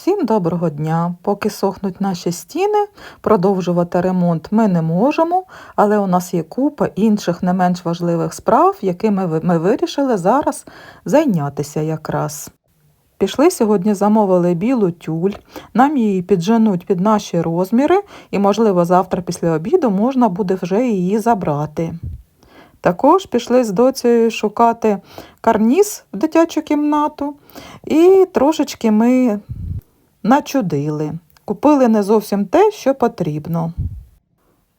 Всім доброго дня! Поки сохнуть наші стіни, продовжувати ремонт ми не можемо, але у нас є купа інших не менш важливих справ, якими ми вирішили зараз зайнятися якраз. Пішли сьогодні, замовили білу тюль, нам її підженуть під наші розміри, і, можливо, завтра після обіду можна буде вже її забрати. Також пішли з доцею шукати карніз в дитячу кімнату, і трошечки ми начудили. Купили не зовсім те, що потрібно.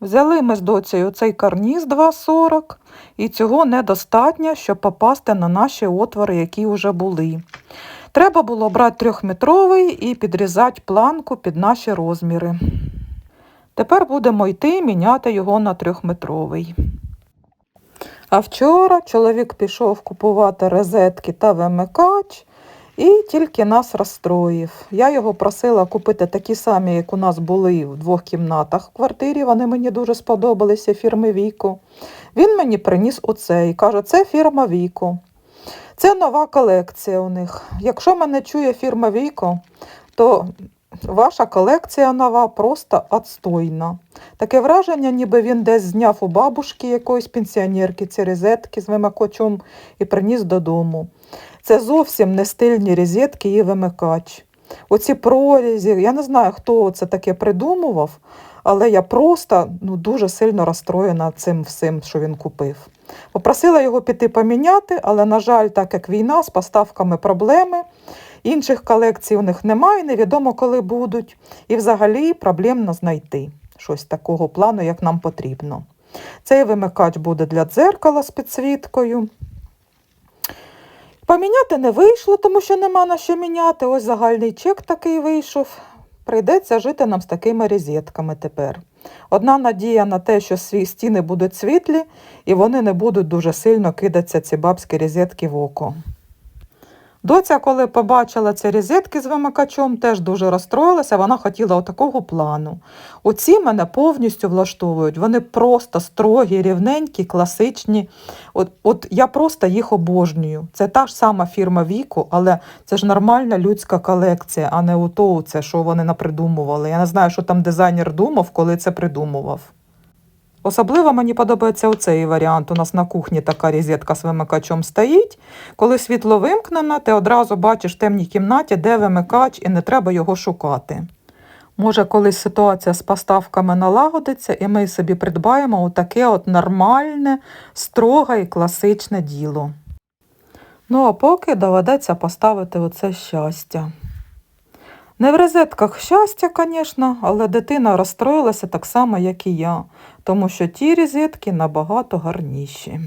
Взяли ми з доцею цей карніз 2,40, і цього недостатньо, щоб попасти на наші отвори, які вже були. Треба було брати трьохметровий і підрізати планку під наші розміри. Тепер будемо йти міняти його на трьохметровий. А вчора чоловік пішов купувати розетки та вимикач і тільки нас розстроїв. Я його просила купити такі самі, як у нас були в двох кімнатах в квартирі. Вони мені дуже сподобалися фірми Віко. Він мені приніс оцей. Каже, це фірма Віко. Це нова колекція у них. Якщо мене чує фірма Віко, то ваша колекція нова просто отстойна. Таке враження, ніби він десь зняв у бабушки якоїсь пенсіонерки ці розетки з вимикачом і приніс додому. Це зовсім не стильні розетки і вимикач. Оці прорізі, я не знаю, хто це таке придумував, але я просто ну, дуже сильно розстроєна цим всім, що він купив. Попросила його піти поміняти, але, на жаль, так як війна з поставками проблеми, інших колекцій у них немає, невідомо коли будуть. І взагалі проблемно знайти щось такого плану, як нам потрібно. Цей вимикач буде для дзеркала з підсвіткою. Поміняти не вийшло, тому що нема на що міняти. Ось загальний чек такий вийшов. Прийдеться жити нам з такими розетками тепер. Одна надія на те, що свій стіни будуть світлі і вони не будуть дуже сильно кидатися ці бабські розетки в око. Доця, коли побачила ці розетки з вимикачом, теж дуже розстроїлася, вона хотіла отакого плану. Оці мене повністю влаштовують, вони просто строгі, рівненькі, класичні. От, от я просто їх обожнюю. Це та ж сама фірма Віку, але це ж нормальна людська колекція, а не ото це, що вони напридумували. Я не знаю, що там дизайнер думав, коли це придумував. Особливо мені подобається оцей варіант. У нас на кухні така розетка з вимикачом стоїть. Коли світло вимкнено, ти одразу бачиш в темній кімнаті, де вимикач, і не треба його шукати. Може, колись ситуація з поставками налагодиться, і ми собі придбаємо отаке от нормальне, строге і класичне діло. Ну, а поки доведеться поставити оце щастя. Не в розетках щастя, звісно, але дитина розстроїлася так само, як і я, тому що ті розетки набагато гарніші.